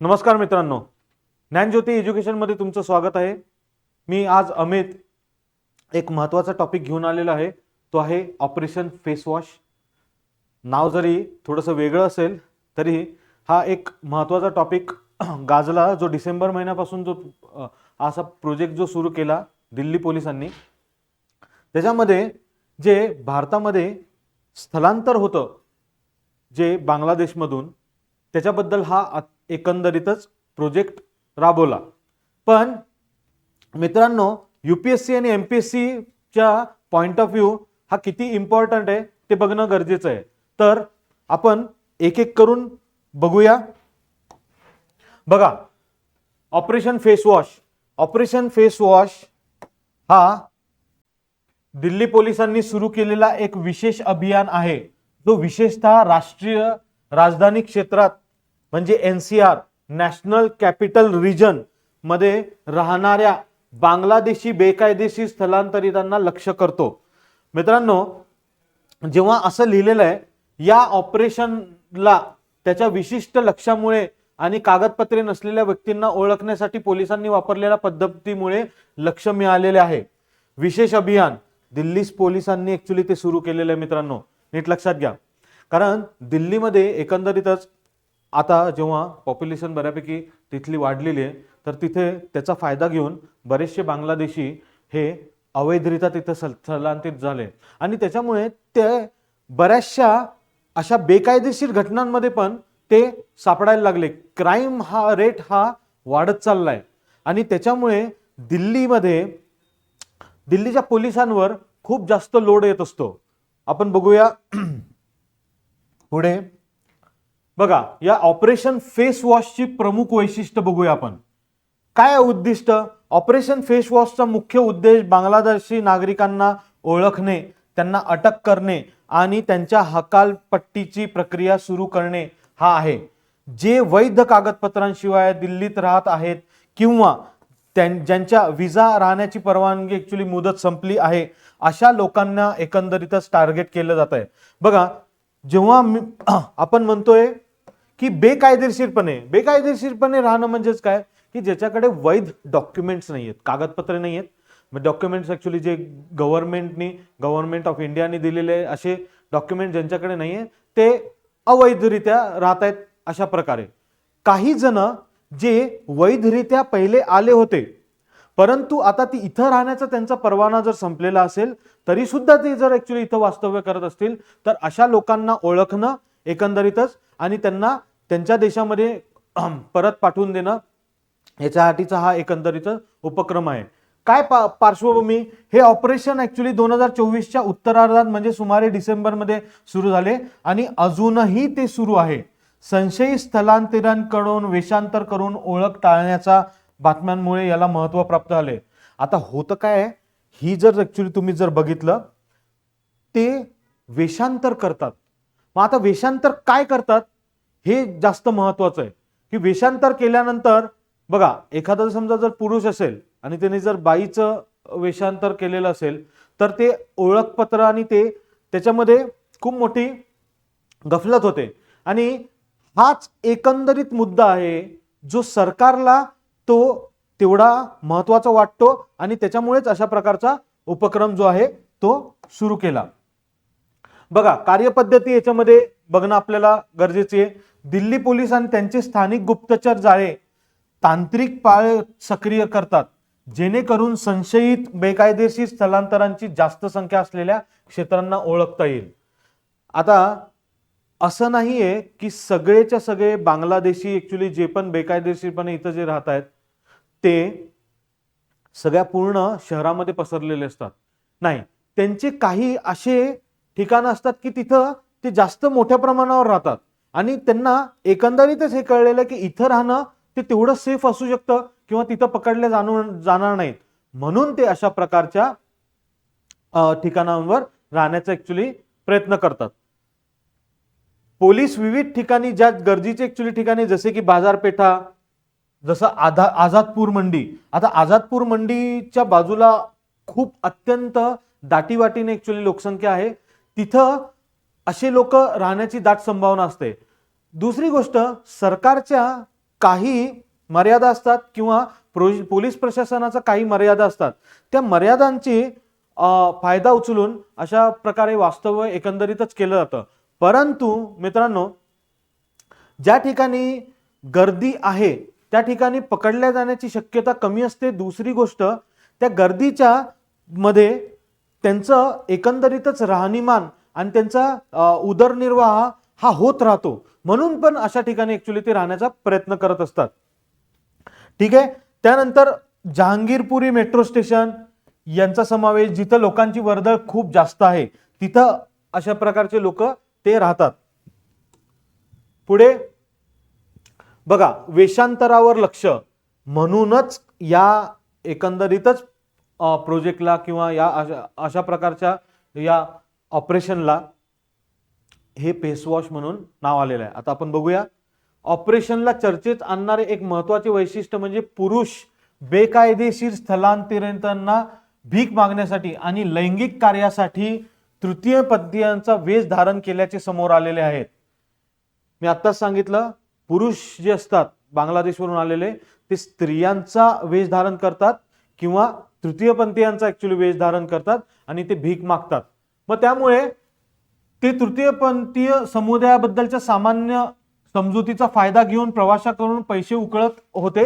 नमस्कार मित्रांनो. ज्ञानज्योती एज्युकेशनमध्ये तुमचं स्वागत आहे. मी आज अमित एक महत्त्वाचा टॉपिक घेऊन आलेला आहे. तो आहे ऑपरेशन फेस वॉश नाव जरी थोडंसं वेगळं असेल तरी हा एक महत्त्वाचा टॉपिक गाजला. जो डिसेंबर महिन्यापासून जो असा प्रोजेक्ट जो सुरू केला दिल्ली पोलिसांनी. त्याच्यामध्ये जे भारतामध्ये स्थलांतर होतं जे बांगलादेशमधून त्याच्याबद्दल हा एकंदरीतच प्रोजेक्ट राबवला. पण मित्रांनो यू पी एस सी आणि एम पी एस सीच्या पॉईंट ऑफ व्ह्यू हा किती इम्पॉर्टंट आहे ते बघणं गरजेचं आहे. तर आपण एक एक करून बघूया. बघा operation face wash operation face wash हा दिल्ली पोलिसांनी सुरू केलेला एक विशेष अभियान आहे. जो विशेषतः राष्ट्रीय राजधानी क्षेत्रात म्हणजे N C R national capital रिजनमध्ये राहणाऱ्या बांगलादेशी बेकायदेशीर स्थलांतरितांना लक्ष करतो. मित्रांनो जेव्हा असं लिहिलेलं आहे या ऑपरेशनला त्याच्या विशिष्ट लक्षामुळे आणि कागदपत्रे नसलेल्या व्यक्तींना ओळखण्यासाठी पोलिसांनी वापरलेल्या पद्धतीमुळे लक्ष मिळालेले आहे. विशेष अभियान दिल्लीस पोलिसांनी ऍक्च्युली ते सुरू केलेलं आहे मित्रांनो नीट लक्षात घ्या. कारण दिल्लीमध्ये एकंदरीतच आता जेव्हा पॉप्युलेशन बऱ्यापैकी तिथली वाढलेली आहे तर तिथे त्याचा फायदा घेऊन बरेचसे बांगलादेशी हे अवैधरित्या तिथे स्थलांतरित झाले. आणि त्याच्यामुळे ते बऱ्याचशा अशा बेकायदेशीर घटनांमध्ये पण ते सापडायला लागले. क्राईम हा रेट हा वाढत चालला आहे आणि त्याच्यामुळे दिल्लीमध्ये दिल्लीच्या पोलिसांवर खूप जास्त लोड येत असतो. आपण बघूया पुढे बघा या ऑपरेशन फेस वॉशची प्रमुख वैशिष्ट्य बघूया आपण. काय उद्दिष्ट? ऑपरेशन फेस वॉशचा मुख्य उद्देश बांगलादेशी नागरिकांना ओळखणे त्यांना अटक करणे आणि त्यांच्या हकालपट्टीची प्रक्रिया सुरू करणे हा आहे. जे वैध कागदपत्रांशिवाय दिल्लीत राहत आहेत किंवा त्यां- ज्यांच्या विजा राहण्याची परवानगी ॲक्च्युली मुदत संपली आहे अशा लोकांना एकंदरीतच टार्गेट केलं जात आहे बघा जेव्हा आपण म्हणतोय की बेकायदेशीरपणे बेकायदेशीरपणे राहणं म्हणजेच काय? की ज्याच्याकडे वैध डॉक्युमेंट्स नाही आहेत कागदपत्रे नाही आहेत डॉक्युमेंट्स ॲक्च्युली जे गव्हर्नमेंटनी गव्हर्नमेंट ऑफ इंडियाने दिलेले असे डॉक्युमेंट ज्यांच्याकडे नाही आहे ते अवैधरित्या राहत आहेत अशा प्रकारे. काही जण जे वैधरित्या पहिले आले होते परंतु आता ती इथं राहण्याचा त्यांचा परवाना जर संपलेला असेल तरी सुद्धा ते जर ऍक्च्युली इथं वास्तव्य करत असतील तर अशा लोकांना ओळखणं एकंदरीतच आणि त्यांना त्यांच्या देशामध्ये परत पाठवून देणं याच्यासाठीचा हा एकंदरीत उपक्रम आहे. काय पा पार्श्वभूमी? हे ऑपरेशन ॲक्च्युली दोन हजार चोवीसच्या उत्तरार्धात म्हणजे सुमारे डिसेंबरमध्ये सुरू झाले आणि अजूनही ते सुरू आहे. संशयित स्थलांतरांकडून वेषांतर करून ओळख टाळण्याच्या बातम्यांमुळे याला महत्त्व प्राप्त झाले. आता होतं काय? ही जर ॲक्च्युली तुम्ही जर बघितलं ते वेषांतर करतात. मग आता वेषांतर काय करतात? हे जास्त महत्वाचं आहे. की वेषांतर केल्यानंतर बघा एखादा समजा जर पुरुष असेल आणि त्याने जर बाईचं वेषांतर केलेलं असेल तर ते ओळखपत्र आणि ते त्याच्यामध्ये खूप मोठी गफलत होते. आणि हाच एकंदरीत मुद्दा आहे जो सरकारला तो तेवढा महत्त्वाचा वाटतो आणि त्याच्यामुळेच अशा प्रकारचा उपक्रम जो आहे तो सुरू केला. बघा कार्यपद्धती याच्यामध्ये बघणं आपल्याला गरजेचे आहे. दिल्ली पोलीस आणि त्यांचे स्थानिक गुप्तचर जाळे तांत्रिक पाळ सक्रिय करतात जेणेकरून संशयित बेकायदेशीर स्थलांतरांची जास्त संख्या असलेल्या क्षेत्रांना ओळखता येईल. आता असं नाही आहे की सगळेच्या सगळे बांगलादेशी ॲक्च्युली जे पण बेकायदेशीरपणे इथं जे राहत आहेत ते सगळ्या पूर्ण शहरामध्ये पसरलेले असतात. नाही त्यांचे काही असे ठिकाणं असतात की तिथं ते जास्त मोठ्या प्रमाणावर राहतात. आणि त्यांना एकंदरीतच हे कळलेलं आहे की इथं राहणं ते तेवढं सेफ असू शकतं किंवा तिथं पकडले जाणून जाणार नाहीत. म्हणून ते अशा प्रकारच्या ठिकाणांवर राहण्याचा ऍक्च्युली प्रयत्न करतात. पोलीस विविध ठिकाणी ज्या गरजेचे ऍक्च्युली ठिकाणी जसे की बाजारपेठा जसं आधा आझादपूर मंडी. आता आझादपूर मंडीच्या बाजूला खूप अत्यंत दाटीवाटीने ऍक्च्युली लोकसंख्या आहे. तिथं असे लोक राहण्याची दाट संभावना असते. दुसरी गोष्ट सरकारच्या काही मर्यादा असतात किंवा प्रो- पोलीस प्रशासनाचा काही मर्यादा असतात. त्या मर्यादांची फायदा उचलून अशा प्रकारे वास्तव्य एकंदरीतच केलं जातं. परंतु मित्रांनो ज्या ठिकाणी गर्दी आहे त्या ठिकाणी पकडल्या जाण्याची शक्यता कमी असते. दुसरी गोष्ट त्या गर्दीच्या मध्ये त्यांचं एकंदरीतच राहणीमान आणि त्यांचा उदरनिर्वाह हा होत राहतो. म्हणून पण अशा ठिकाणी ऍक्च्युली ते राहण्याचा प्रयत्न करत असतात. ठीक आहे? त्यानंतर जहांगीरपुरी मेट्रो स्टेशन यांचा समावेश जिथं लोकांची वर्दळ खूप जास्त आहे तिथं अशा प्रकारचे लोक ते राहतात. पुढे बघा वेशांतरावर लक्ष. म्हणूनच या एकंदरीतच प्रोजेक्टला किंवा या अशा अशा प्रकारच्या या ऑपरेशनला हे फेसवॉश म्हणून नाव आलेलं आहे. आता आपण बघूया. ऑपरेशनला चर्चेत आणणारे एक महत्त्वाचे वैशिष्ट्य म्हणजे पुरुष बेकायदेशीर स्थलांतरितांना भीक मागण्यासाठी आणि लैंगिक कार्यासाठी तृतीय पद्धतीयांचा वेश धारण केल्याचे समोर आलेले आहेत. मी आत्ताच सांगितलं पुरुष जे असतात बांगलादेशवरून आलेले ते स्त्रियांचा वेश धारण करतात किंवा तृतीयपंथीयांचा ऍक्च्युली वेश धारण करतात आणि ते भीक मागतात. मग त्यामुळे ते तृतीयपंथीय समुदायाबद्दलच्या सामान्य समजुतीचा फायदा घेऊन प्रवाशाकडून पैसे उकळत होते.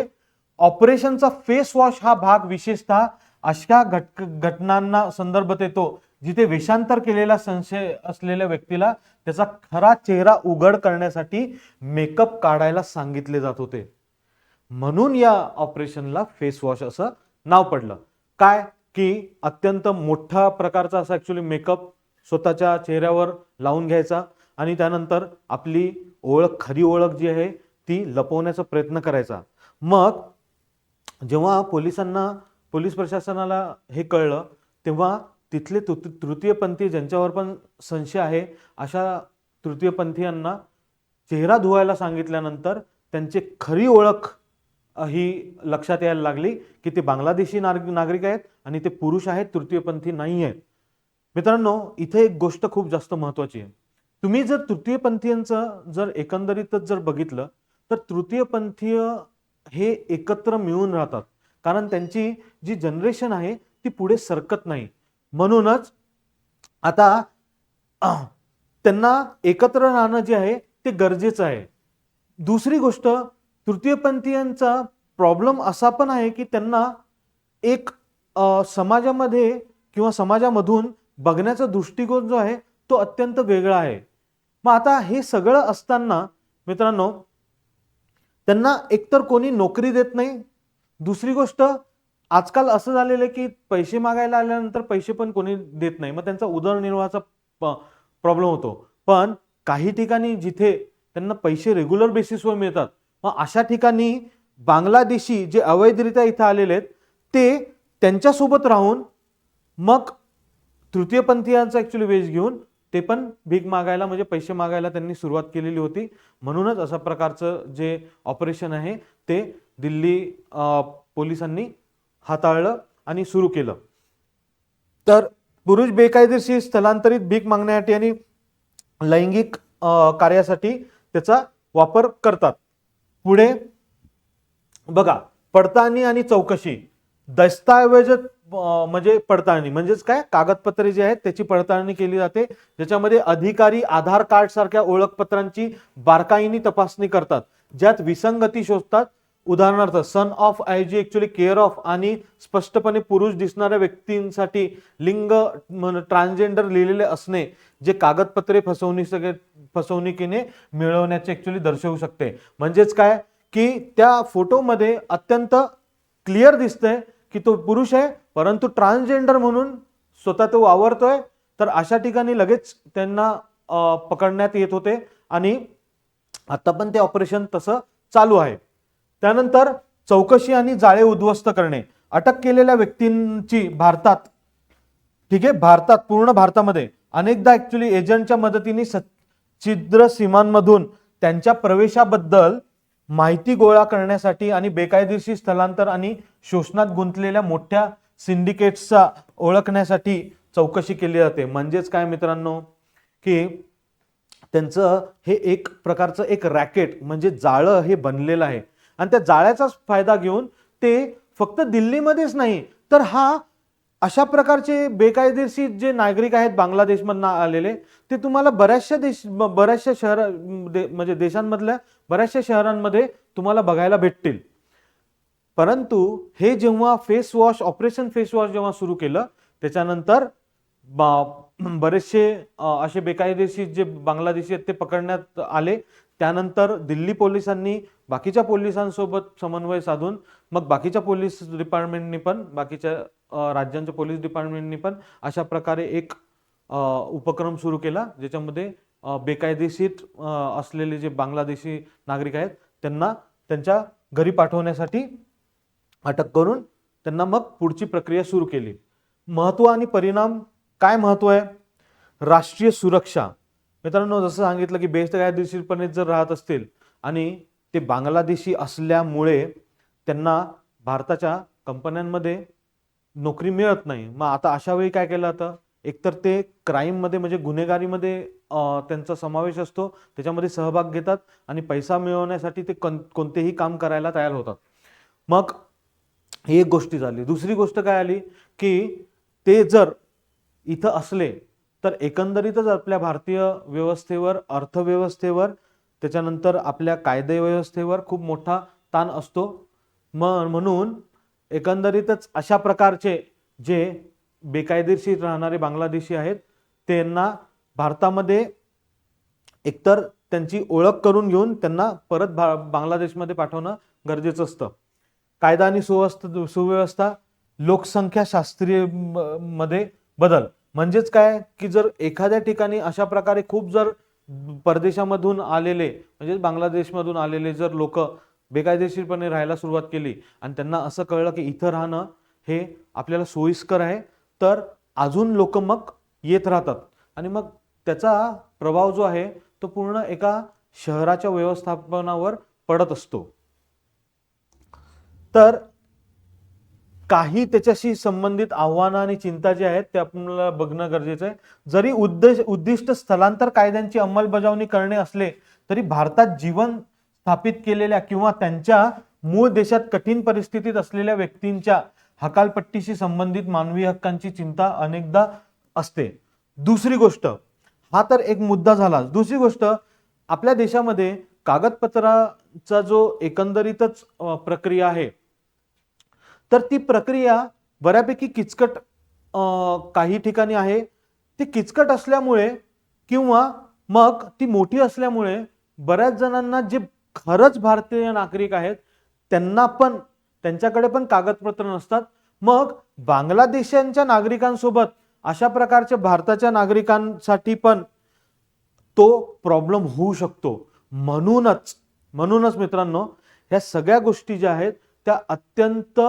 ऑपरेशनचा फेस वॉश हा भाग विशेषतः अशा घट घटनांना संदर्भात येतो जिथे वेषांतर केलेला संशय असलेल्या व्यक्तीला त्याचा खरा चेहरा उघड करण्यासाठी मेकअप काढायला सांगितले जात होते. म्हणून या ऑपरेशनला फेस वॉश असं नाव पडलं. काय? की अत्यंत मोठा प्रकारचा असा ॲक्च्युली मेकअप स्वतःच्या चेहऱ्यावर लावून घ्यायचा आणि त्यानंतर आपली ओळख खरी ओळख जी आहे ती लपवण्याचा प्रयत्न करायचा. मग जेव्हा पोलिसांना पोलीस प्रशासनाला हे कळलं तेव्हा तिथले तृ तृतीयपंथी ज्यांच्यावर पण संशय आहे अशा तृतीयपंथीयांना चेहरा धुवायला सांगितल्यानंतर त्यांची खरी ओळख ही लक्षात यायला लागली की ते बांगलादेशी नागरिक आहेत आणि ते पुरुष आहेत तृतीयपंथी नाही आहेत मित्रांनो इथे एक गोष्ट खूप जास्त महत्वाची आहे. तुम्ही जर तृतीयपंथीयांचं जर एकंदरीतच जर बघितलं तर तृतीयपंथीय हे एकत्र मिळून राहतात. कारण त्यांची जी जनरेशन आहे ती पुढे सरकत नाही. म्हणूनच आता त्यांना एकत्र राहणं जे आहे ते गरजेचं आहे. दुसरी गोष्ट तृतीयपंथीयांचा प्रॉब्लेम असा पण आहे की त्यांना एक समाजामध्ये किंवा समाजामधून बघण्याचा दृष्टिकोन जो आहे तो अत्यंत वेगळा आहे. मग आता हे सगळं असताना मित्रांनो त्यांना एकतर कोणी नोकरी देत नाही. दुसरी गोष्ट आजकाल असं झालेलं आहे की पैसे मागायला आल्यानंतर पैसे पण कोणी देत नाही. मग त्यांचा उदरनिर्वाहाचा प्रॉब्लेम होतो. पण काही ठिकाणी जिथे त्यांना पैसे रेग्युलर बेसिसवर मिळतात मग अशा ठिकाणी बांगलादेशी जे अवैधरित्या इथं आलेले आहेत ते त्यांच्यासोबत राहून मग तृतीयपंथीयांचा ॲक्च्युली वेश घेऊन ते पण भीक मागायला म्हणजे पैसे मागायला त्यांनी सुरुवात केलेली होती. म्हणूनच अशा प्रकारचं जे ऑपरेशन आहे ते दिल्ली पोलिसांनी हाताळलं आणि सुरू केलं. तर पुरुष बेकायदेशीर स्थलांतरित भीक मागण्यासाठी आणि लैंगिक कार्यासाठी त्याचा वापर करतात. पुढे बघा पडताळणी आणि चौकशी दस्तऐवज म्हणजे पडताळणी म्हणजेच काय? कागदपत्रे जे आहेत त्याची पडताळणी केली जाते. ज्याच्यामध्ये अधिकारी आधार कार्ड सारख्या ओळखपत्रांची बारकाईनी तपासणी करतात. ज्यात विसंगती शोधतात. उदाहरणार्थ son of I G care of आणि स्पष्टपणे पुरुष दिसणाऱ्या व्यक्तींसाठी लिंग ट्रान्सजेंडर लिहिलेले असणे जे कागदपत्रे फसवणी फसवणुकीने मिळवण्याचे ॲक्च्युली दर्शवू शकते. म्हणजेच काय? की त्या फोटोमध्ये अत्यंत क्लिअर दिसतंय की तो पुरुष आहे परंतु ट्रान्सजेंडर म्हणून स्वतः तो वावरतोय. तर अशा ठिकाणी लगेच त्यांना पकडण्यात येत होते आणि आता पण ते ऑपरेशन तसं चालू आहे. त्यानंतर चौकशी आणि जाळे उद्ध्वस्त करणे. अटक केलेल्या व्यक्तींची भारतात ठीक आहे भारतात पूर्ण भारतामध्ये अनेकदा ऍक्च्युली एजंटच्या मदतीने छिद्र सीमांमधून त्यांच्या प्रवेशाबद्दल माहिती गोळा करण्यासाठी आणि बेकायदेशीर स्थलांतर आणि शोषणात गुंतलेल्या मोठ्या सिंडिकेट्सचा ओळखण्यासाठी चौकशी केली जाते. म्हणजेच काय मित्रांनो? की त्यांचं हे एक प्रकारचं एक रॅकेट म्हणजे जाळं हे बनलेलं आहे. आणि त्या जाळ्याचाच फायदा घेऊन ते फक्त दिल्लीमध्येच नाही तर हा अशा प्रकारचे बेकायदेशीर जे नागरिक आहेत बांगलादेशमधनं आलेले ते तुम्हाला बऱ्याचशा देश बऱ्याचशा शहर दे- म्हणजे देशांमधल्या बऱ्याचशा शहरांमध्ये तुम्हाला बघायला भेटतील. परंतु हे जेव्हा face wash operation face wash जेव्हा सुरू केलं त्याच्यानंतर बरेचसे असे बेकायदेशीर जे बांगलादेशी आहेत ते पकडण्यात आले. त्यानंतर दिल्ली पोलिसांनी बाकीच्या पोलिसांसोबत समन्वय साधून मग बाकीच्या पोलीस डिपार्टमेंटनी पण बाकीच्या राज्यांच्या पोलीस डिपार्टमेंटनी पण अशा प्रकारे एक उपक्रम सुरू केला ज्याच्यामध्ये बेकायदेशीर असलेले जे बांगलादेशी नागरिक आहेत त्यांना त्यांच्या घरी पाठवण्यासाठी अटक करून त्यांना मग पुढची प्रक्रिया सुरू केली. महत्त्व आणि परिणाम काय महत्त्व आहे? राष्ट्रीय सुरक्षा. मित्रांनो जसं सांगितलं की बेकायदेशीरपणे जर राहत असतील आणि ते बांगलादेशी असल्यामुळे त्यांना भारताच्या कंपन्यांमध्ये नोकरी मिळत नाही. मग आता अशा वेळी काय केलं जातं? एकतर ते क्राईममध्ये म्हणजे गुन्हेगारीमध्ये त्यांचा समावेश असतो त्याच्यामध्ये सहभाग घेतात आणि पैसा मिळवण्यासाठी ते कन कोणतेही काम करायला तयार होतात. मग ही एक गोष्टी झाली. दुसरी गोष्ट काय आली? की ते जर इथं असले तर एकंदरीतच आपल्या भारतीय व्यवस्थेवर अर्थव्यवस्थेवर त्याच्यानंतर आपल्या कायदे व्यवस्थेवर खूप मोठा ताण असतो. मग म्हणून एकंदरीतच अशा प्रकारचे जे बेकायदेशीर राहणारे बांगलादेशी आहेत त्यांना भारतामध्ये एकतर त्यांची ओळख करून घेऊन त्यांना परत भा बांगलादेशमध्ये पाठवणं गरजेचं असतं. कायदा आणि सुव्यवस्था सुव्यवस्था लोकसंख्या शास्त्रीय म- मध्ये बदल. म्हणजेच काय? की जर एखाद्या ठिकाणी अशा प्रकारे खूप जर परदेशामधून आलेले म्हणजे बांगलादेशमधून आलेले जर लोक बेकायदेशीरपणे राहायला सुरुवात केली आणि त्यांना असं कळलं की इथं राहणं हे आपल्याला सोयीस्कर आहे तर अजून लोक मग येत राहतात. आणि मग त्याचा प्रभाव जो आहे तो पूर्ण एका शहराच्या व्यवस्थापनावर पडत असतो. तर काही त्याच्याशी संबंधित आव्हानं आणि चिंता जी आहेत ते आपल्याला बघणं गरजेचं आहे. जरी उद्देश उद्दिष्ट स्थलांतर कायद्यांची अंमलबजावणी करणे असले तरी भारतात जीवन स्थापित केलेल्या किंवा त्यांच्या मूळ देशात कठीण परिस्थितीत असलेल्या व्यक्तींच्या हकालपट्टीशी संबंधित मानवी हक्कांची चिंता अनेकदा असते. दुसरी गोष्ट हा तर एक मुद्दा झाला दुसरी गोष्ट आपल्या देशामध्ये कागदपत्राचा जो एकंदरीतच प्रक्रिया आहे तर ती प्रक्रिया बऱ्यापैकी किचकट काही ठिकाणी आहे. ती किचकट असल्यामुळे किंवा मग ती मोठी असल्यामुळे बऱ्याच जणांना जे खरंच भारतीय नागरिक आहेत त्यांना पण त्यांच्याकडे पण कागदपत्र नसतात. मग बांगलादेशांच्या नागरिकांसोबत अशा प्रकारच्या भारताच्या नागरिकांसाठी पण तो प्रॉब्लेम होऊ शकतो. म्हणूनच म्हणूनच मित्रांनो ह्या सगळ्या गोष्टी ज्या आहेत त्या अत्यंत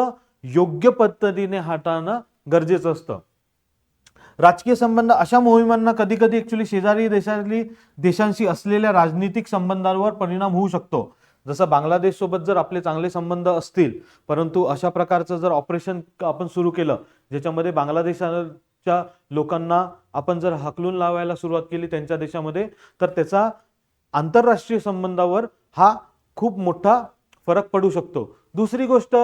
योग्य पद्धतीने हाताळणं गरजेचं असतं. राजकीय संबंध अशा मोहिमांना कधी कधी ऍक्च्युली शेजारी देशातली देशांशी असलेल्या राजनीतिक संबंधांवर परिणाम होऊ शकतो. जसं बांगलादेश सोबत जर आपले चांगले संबंध असतील परंतु अशा प्रकारचं जर ऑपरेशन आपण सुरू केलं ज्याच्यामध्ये बांगलादेशाच्या लोकांना आपण जर हकलून लावायला सुरुवात केली त्यांच्या देशामध्ये तर त्याचा आंतरराष्ट्रीय संबंधावर हा खूप मोठा फरक पडू शकतो. दुसरी गोष्ट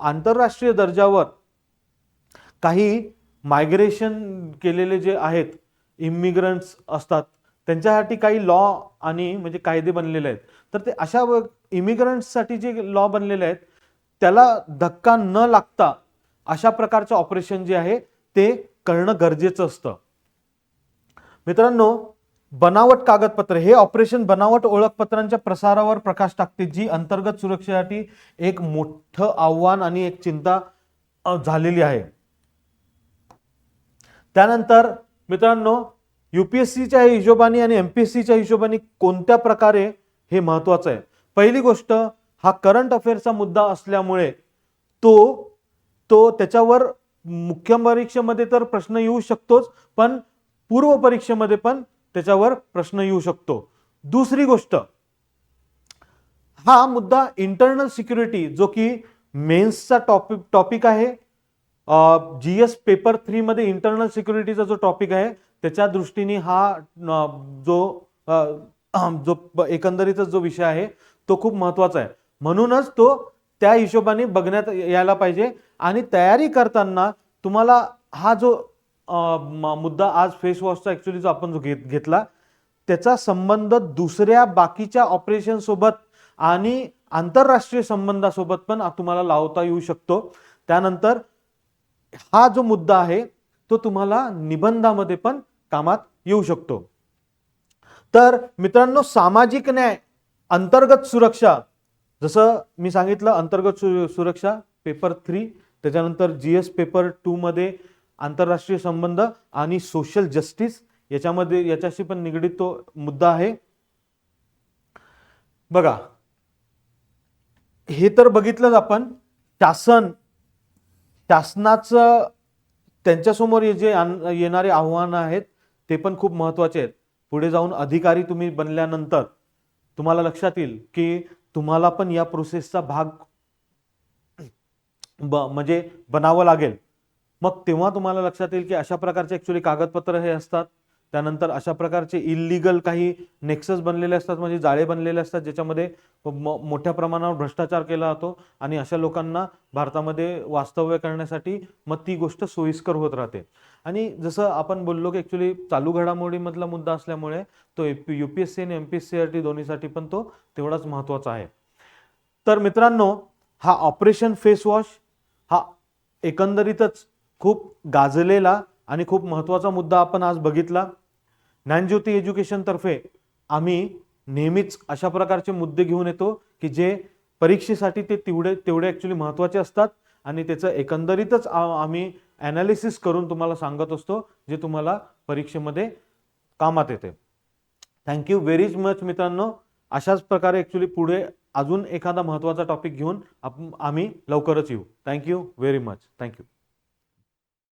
आंतरराष्ट्रीय दर्जावर काही मायग्रेशन केलेले जे आहेत इमिग्रंट्स असतात त्यांच्यासाठी काही लॉ आणि म्हणजे कायदे बनलेले आहेत. तर ते अशा इमिग्रंट्ससाठी जे लॉ बनलेले आहेत त्याला धक्का न लागता अशा प्रकारचं ऑपरेशन जे आहे ते करणं गरजेचं असतं. मित्रांनो बनावट कागदपत्र हे ऑपरेशन बनावट ओळखपत्रांच्या प्रसारावर प्रकाश टाकते जी अंतर्गत सुरक्षेसाठी एक मोठं आव्हान आणि एक चिंता झालेली आहे. त्यानंतर मित्रांनो युपीएससीच्या हिशोबाने आणि एमपीएससीच्या हिशोबाने कोणत्या प्रकारे हे महत्वाचं आहे? पहिली गोष्ट हा करंट अफेअरचा मुद्दा असल्यामुळे तो तो त्याच्यावर मुख्य परीक्षेमध्ये तर प्रश्न येऊ शकतोच पण पूर्व परीक्षेमध्ये पण त्याच्यावर प्रश्न येऊ शकतो. दुसरी गोष्ट हा मुद्दा इंटरनल सिक्युरिटी जो की मेन्सचा टॉपिक टॉपिक आहे. जी एस पेपर थ्रीमध्ये इंटरनल सिक्युरिटीचा जो टॉपिक आहे त्याच्या दृष्टीने हा जो अ, जो एकंदरीतच जो विषय आहे तो खूप महत्त्वाचा आहे. म्हणूनच तो त्या हिशोबाने बघण्यात यायला पाहिजे. आणि तयारी करताना तुम्हाला हा जो मुद्दा आज फेस वॉशचा ॲक्च्युली जो आपण जो घेत घेतला त्याचा संबंध दुसऱ्या बाकीच्या ऑपरेशनसोबत आणि आंतरराष्ट्रीय संबंधासोबत पण तुम्हाला लावता येऊ शकतो. त्यानंतर हा जो मुद्दा आहे तो तुम्हाला निबंधामध्ये पण कामात येऊ शकतो. तर मित्रांनो सामाजिक न्याय अंतर्गत सुरक्षा जसं मी सांगितलं अंतर्गत सुरक्षा पेपर थ्री त्याच्यानंतर जी एस पेपर टू मध्ये आंतरराष्ट्रीय संबंध आणि सोशल जस्टिस याच्यामध्ये याच्याशी पण निगडीत तो मुद्दा आहे. बघा हे तर बघितलंच आपण. शासन शासनाचं त्यांच्यासमोर हे जे येणारे आव्हानं आहेत ते पण खूप महत्त्वाचे आहेत. पुढे जाऊन अधिकारी तुम्ही बनल्यानंतर तुम्हाला लक्षात येईल की तुम्हाला पण या प्रोसेसचा भाग ब म्हणजे बनावं लागेल. मग तेव्हा तुम्हाला लक्षात येईल की अशा प्रकारचे ॲक्च्युली कागदपत्र हे असतात. त्यानंतर अशा प्रकारचे इलिगल काही नेक्सस बनलेले असतात म्हणजे जाळे बनलेले असतात ज्याच्यामध्ये मोठ्या प्रमाणावर भ्रष्टाचार केला जातो आणि अशा लोकांना भारतामध्ये वास्तव्य करण्यासाठी मग ती गोष्ट सोयीस्कर होत राहते. आणि जसं आपण बोललो की ॲक्च्युली चालू घडामोडीमधला मुद्दा असल्यामुळे तो यू पी एस सी आणि M P S C R T दोन्हीसाठी पण तो तेवढाच महत्त्वाचा आहे. तर मित्रांनो हा ऑपरेशन फेस वॉश हा एकंदरीतच खूप गाजलेला आणि खूप महत्त्वाचा मुद्दा आपण आज बघितला. ज्ञानज्योती एज्युकेशनतर्फे आम्ही नेहमीच अशा प्रकारचे मुद्दे घेऊन येतो की जे परीक्षेसाठी ते तेवढे तेवढे ॲक्च्युली महत्त्वाचे असतात आणि त्याचं एकंदरीतच आम्ही ॲनालिसिस करून तुम्हाला सांगत असतो जे तुम्हाला परीक्षेमध्ये कामात येते. थँक्यू व्हेरी मच मित्रांनो. अशाच प्रकारे ॲक्च्युली पुढे अजून एखादा महत्त्वाचा टॉपिक घेऊन आप आम्ही लवकरच येऊ. Thank you very much thank you